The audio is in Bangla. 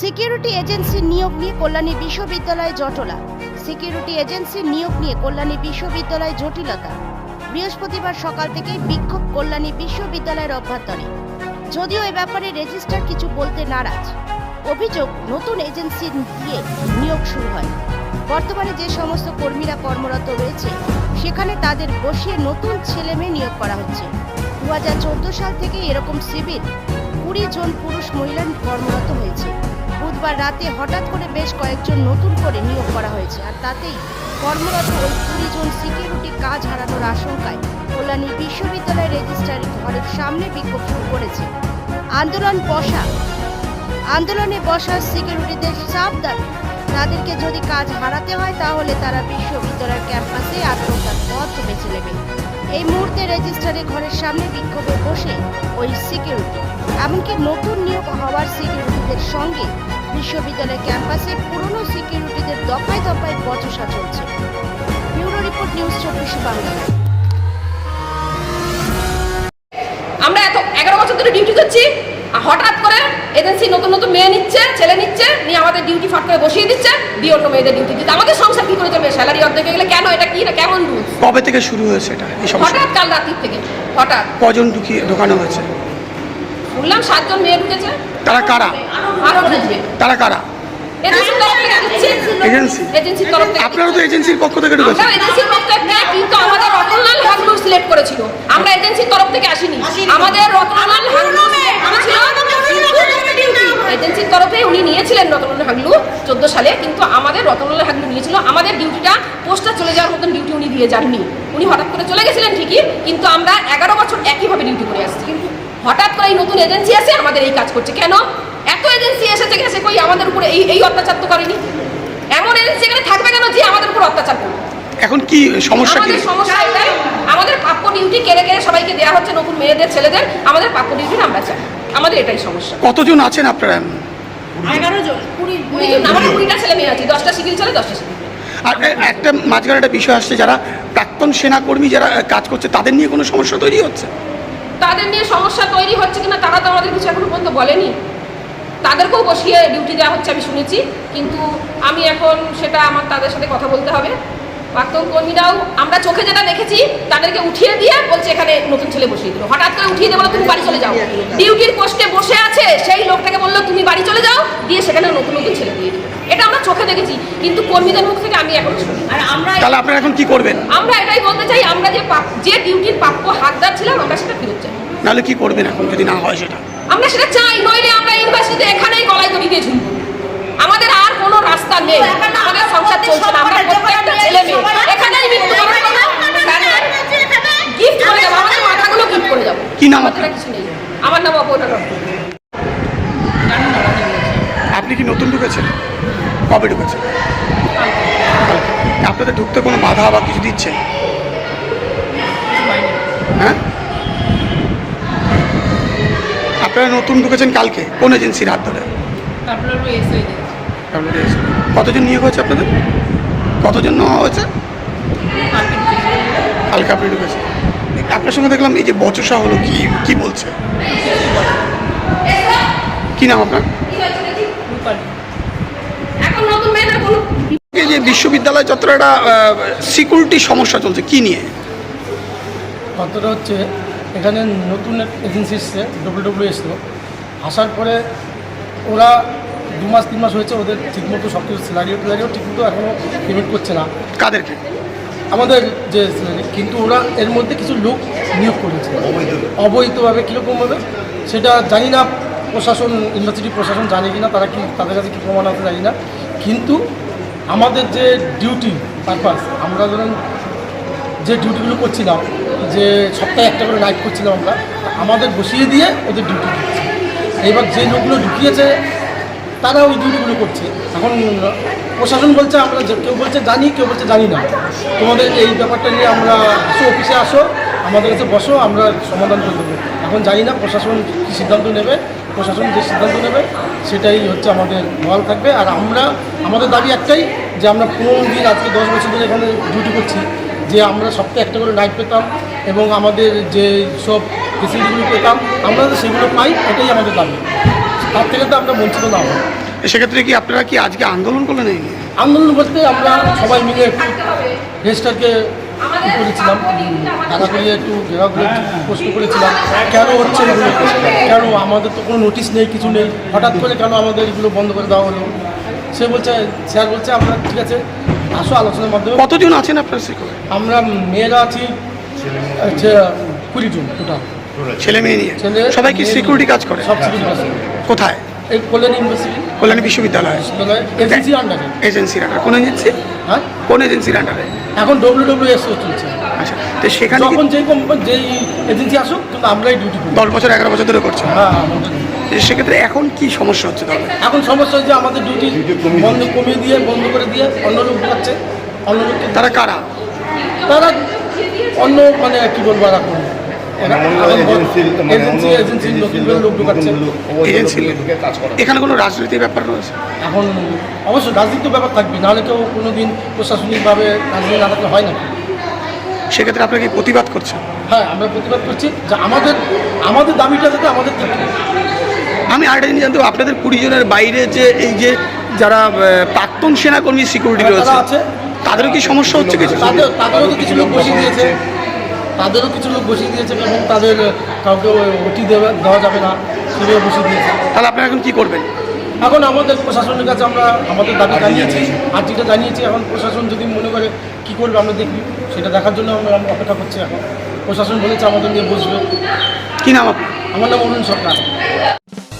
সিকিউরিটি এজেন্সির নিয়োগ নিয়ে কল্যাণী বিশ্ববিদ্যালয়ে জটলা। সিকিউরিটি এজেন্সির নিয়োগ নিয়ে কল্যাণী বিশ্ববিদ্যালয়ে জটিলতা। বৃহস্পতিবার সকাল থেকেই বিক্ষোভ কল্যাণী বিশ্ববিদ্যালয়ের অভ্যন্তরে। যদিও এ ব্যাপারে রেজিস্ট্রার কিছু বলতে নারাজ। অভিযোগ, নতুন এজেন্সি দিয়ে নিয়োগ শুরু হয়। বর্তমানে যে সমস্ত কর্মীরা কর্মরত রয়েছে, সেখানে তাদের বসিয়ে নতুন ছেলেমেয়ে নিয়োগ করা হচ্ছে। দু হাজার চোদ্দ সাল থেকে এরকম শিবির কুড়ি জন পুরুষ মহিলা কর্মরত হয়েছে। বুধবার রাতে হঠাৎ করে বেশ কয়েকজন নতুন করে নিয়োগ করা হয়েছে আর তাতেই কর্মরত ওই কুড়ি জন সিকিউরিটি কাজ হারানোর আশঙ্কায় কল্যাণী বিশ্ববিদ্যালয়ের রেজিস্ট্রারি ঘরের সামনে বিক্ষোভ শুরু করেছে। আন্দোলন বসা, আন্দোলনে বসা সিকিউরিটিদের চাপ দাবি। তাদেরকে যদি কাজ হারাতে হয় তাহলে তারা বিশ্ববিদ্যালয়ের ক্যাম্পাসে আত্মহত্যার পথ বেছে নেবে। এই মুহূর্তে রেজিস্ট্রারি ঘরের সামনে বিক্ষোভে বসে ওই সিকিউরিটি এমনকি নতুন নিয়োগ হওয়ার সিকিউরিটিদের সঙ্গে বিশ্ববিদ্যালয় ক্যাম্পাসে পুরনো সিকিউরিটিদের দফায় দফায় বচসা চলছে। ব্যুরো রিপোর্ট নিউজ চব্বিশ বাংলা। আমরা এত এগারো বছর ধরে ডিউটি করছি হঠাৎ করে এজেন্সি নতুন নতুন মেয়ে নিচ্ছে, ছেলে নিচ্ছে। ডিউটি ফাট করে বসিয়ে দিচ্ছে দিয়ে অন্য মেয়েদের ডিউটি দিচ্ছে। আমাদের সংসার কি করে চলবে স্যালারি অর্ধেক হয়ে গেলে কেন এটা কি না কেমন রুল কবে থেকে শুরু হয়েছে এটা এই সমস্যা? হঠাৎ কাল রাত্রির থেকে হঠাৎ। কজন ঢুকিয়ে ঢোকানো হয়েছে? শুনলাম সাতজন মেয়ে ঢুকেছে। তারা কারা? আরও ঢুকবে তারা কারা? এজেন্সির তরফ থেকে দিচ্ছে। এজেন্সি এজেন্সির তরফ থেকে আপনারা তো এজেন্সির পক্ষ থেকে ঢুকেছেন। এজেন্সির পক্ষ থেকে কিন্তু আমাদের রতনলাল সিলেক্ট করেছিল। আমরা এজেন্সির তরফ থেকে আসিনি। আমাদের রতনলাল হাগলু এজেন্সির তরফে উনি নিয়েছিলেন রতনলাল হাগলু চোদ্দ সালে কিন্তু আমাদের রতনলাল হাগলু নিয়েছিল আমাদের ডিউটিটা পোস্টটা চলে যাওয়ার মতন ডিউটি উনি দিয়ে যাননি। উনি হঠাৎ করে চলে গেছিলেন ঠিকই কিন্তু আমরা এগারো বছর একইভাবে ডিউটি করে আসছি। কিন্তু হঠাৎ করে এই নতুন এজেন্সি এসে আমাদের এই কাজ করছে। কেন? এত এজেন্সি এসেছে গেছে কই আমাদের উপরে এই এই অত্যাচার তো করেনি। এমন এজেন্সি এখানে থাকবে কেন যে আমাদের উপর অত্যাচার করবে? এখন কি সমস্যা কি? সমস্যা এটাই আমাদের প্রাপ্য ডিউটি কেড়ে কেড়ে সবাইকে দেওয়া হচ্ছে নতুন মেয়েদের ছেলেদের আমাদের প্রাপ্য ডিউটি আমরা চাই। আমাদের এটাই সমস্যা। কতজন আছেন আপনারা? এগারো জন। কুড়ি কুড়ি কুড়িটা ছেলে মেয়ে আছে। দশটা সিভিল ছেলে দশটা সিভিল আর একটা মাঝখানে একটা বিষয় আসছে যারা প্রাক্তন সেনাকর্মী যারা কাজ করছে তাদের নিয়ে কোনো সমস্যা তৈরি হচ্ছে? তাদের নিয়ে সমস্যা তৈরি হচ্ছে কিনা তারা তো আমাদের কিছু এখনও পর্যন্ত বলেনি। তাদেরকেও বসিয়ে ডিউটি দেওয়া হচ্ছে আমি শুনেছি। কিন্তু আমি এখন সেটা আমার তাদের সাথে কথা বলতে হবে। প্রাক্তন কর্মীরাও আমরা চোখে যেটা দেখেছি তাদেরকে উঠিয়ে দিয়ে বলছে এখানে নতুন ছেলে বসিয়ে দিল। হঠাৎ করে উঠিয়ে দিয়ে বলো তুমি বাড়ি চলে যাও। ডিউটির পোস্টে বসে আছে সেই লোকটাকে বলল তুমি বাড়ি চলে যাও। দিয়ে সেখানে নতুন নতুন ছেলে দিয়ে এটা আমরা চোখে দেখেছি কিন্তু কর্মীদের মুখ থেকে আমি এখন শুনি আর আমরা তাহলে আপনারা এখন কি করবেন? আমরা এটাই বলতে চাই আমরা যে যে ডিউটির প্রাপ্য হাতদার ছিলাম আমরা সেটা ফেরত চাই। নাহলে কি করবেন এখন যদি না হয় সেটা? আমরা সেটা চাই নইলে আমরা ইউনিভার্সিটিতে এখানেই গলায় দড়ি দিয়ে ঝুলবো। আমাদের আর কোনো রাস্তা নেই। আমাদের সংসার চলছে না। আমরা প্রত্যেকটা ছেলে মেয়ে। এখানেই করব। গিফট করে যাব। আমাদের মাথাগুলো গিফট করে যাব। কি নাম আমাদের কিছু নেই। আমার নাম অপর্ণা। আপনি কি নতুন ঢুকেছেন? কবে ঢুকেছেন? আপনাদের ঢুকতে কোনো বাধা বা কিছু দিচ্ছে? হ্যাঁ? আপনারা নতুন ঢুকেছেন কালকে? কোন এজেন্সির হাত ধরে? কতজন নিয়োগ হয়েছে আপনাদের? কতজন নেওয়া হয়েছে? কালকে আপনি ঢুকেছেন। আপনার সঙ্গে দেখলাম এই যে বচসা হলো, কি কি বলছে? কি নাম আপনার? এখন নতুন মেয়েদের কোনো যে বিশ্ববিদ্যালয় চত্বরে একটা সিকিউরিটি সমস্যা চলছে কি নিয়ে? কথাটা হচ্ছে এখানে নতুন এজেন্সি এসছে ডব্লিউ ডব্লিউ এসলো আসার পরে ওরা দু মাস তিন মাস হয়েছে ওদের ঠিকমতো সব কিছু স্যালারিও ট্যালারিও ঠিকমতো এখনও পেমেন্ট করছে না। কাদেরকে? আমাদের যে কিন্তু ওরা এর মধ্যে কিছু লোক নিয়োগ করেছে। অবৈধভাবে কীরকমভাবে? সেটা জানি না। প্রশাসন ইউনিভার্সিটি প্রশাসন জানে কি না তারা কি, তাদের কাছে কী প্রমাণ আছে জানি না। কিন্তু আমাদের যে ডিউটি পারপাস আমরা ধরুন যে ডিউটিগুলো করছিলাম, যে সপ্তাহে একটা করে নাইট করছিলাম আমরা, আমাদের বসিয়ে দিয়ে ওদের ডিউটি দিচ্ছে। এবার যে লোকগুলো ঢুকিয়েছে, তারা ওই ডিউটিগুলো করছে। এখন প্রশাসন বলছে, আমরা কেউ বলছে জানি, কেউ বলছে জানি না। তোমাদের এই ব্যাপারটা নিয়ে আমরা আসো, অফিসে আসো, আমাদের কাছে বসো, আমরা সমাধান করে দেবো। এখন জানি না প্রশাসন কী সিদ্ধান্ত নেবে। প্রশাসন যে সিদ্ধান্ত নেবে সেটাই হচ্ছে আমাদের বহাল থাকবে। আর আমরা আমাদের দাবি একটাই যে আমরা পনেরো দিন আজকে দশ বছর ধরে এখানে ডিউটি করছি যে আমরা সপ্তাহে একটা করে নাইট পেতাম এবং আমাদের যে সব ফেসিলিটিগুলো পেতাম আমরা সেগুলো পাই এটাই আমাদের দাবি। তার থেকে তো আমরা বঞ্চিত না হই সেক্ষেত্রে কি আপনারা কি আজকে আন্দোলন করলেন? আন্দোলন বলতে আমরা সবাই মিলে একটু রেজিস্টারকে করেছিলাম? টাকা করে একটু প্রশ্ন করেছিলাম। কেন হচ্ছে কেন আমাদের তো কোনো নোটিশ নেই কিছু নেই? হঠাৎ করে কেন আমাদের এগুলো বন্ধ করে দেওয়া হলো? সে বলছে স্যার বলছে আমরা ঠিক আছে আসো আলোচনার মাধ্যমে। কতজন আছেন আপনার শিক্ষক আমরা মেয়েরা আছি হচ্ছে কুড়ি জন টোটাল ছেলে মেয়ে নিয়ে। সবাই কি সিকিউরিটি কাজ করে? সব সিকিউরিটি কোথায়? কল্যাণ বিশ্ববিদ্যালয়। এজেন্সির আন্ডারে কোন এজেন্সি হ্যাঁ? কোন এজেন্সির আন্ডারে এখন ডব্লিউ ডব্লিউ এস চলছে। আচ্ছা তো সেখানে যখন যেই কোম্পানি যেই এজেন্সি আসুক কিন্তু আমরাই ডিউটি করি দশ বছর এগারো বছর ধরে করছে? হ্যাঁ সেক্ষেত্রে এখন কি সমস্যা হচ্ছে তাহলে? এখন সমস্যা হচ্ছে আমাদের ডিউটি বন্ধ কমিয়ে দিয়ে বন্ধ করে দিয়ে অন্য লোক ঢুকাচ্ছে অন্য লোককে তারা কারা? তারা অন্য মানে কি বলব এখন? এখানে কোনো রাজনৈতিক ব্যাপার রয়েছে? এখন অবশ্যই রাজনীতি ব্যাপার থাকবে নাহলে কেউ কোনো দিন প্রশাসনিকভাবে রাজনীতি না থাকলে হয় না। সেক্ষেত্রে আপনারা কি প্রতিবাদ করছেন? হ্যাঁ আমরা প্রতিবাদ করছি যে আমাদের আমাদের দাবিটা যাতে আমাদের থাকে। আমি আরেকটা জিনিস জানতে আপনাদের কুড়ি জনের বাইরে যে এই যে যারা প্রাক্তন সেনাকর্মী সিকিউরিটি রয়েছে তাদেরও কি সমস্যা হচ্ছে কিছু? তাদের তাদেরও তো কিছু লোক বসিয়ে দিয়েছে। তাদেরও কিছু লোক বসিয়ে দিয়েছে এবং তাদের কাউকে ওটি দেওয়া দেওয়া যাবে না সেভাবে বসিয়ে দিয়েছে। তাহলে আপনি এখন কী করবেন? এখন আমাদের প্রশাসনের কাছে আমরা আমাদের দাবি জানিয়েছি আর্জিটা জানিয়েছি এখন প্রশাসন যদি মনে করে কী করবে আমরা দেখি সেটা দেখার জন্য আমরা আমরা অপেক্ষা করছি এখন। প্রশাসন বলেছে আমাদের নিয়ে বসবে। কি নাম আমার নাম অরুণ সরকার।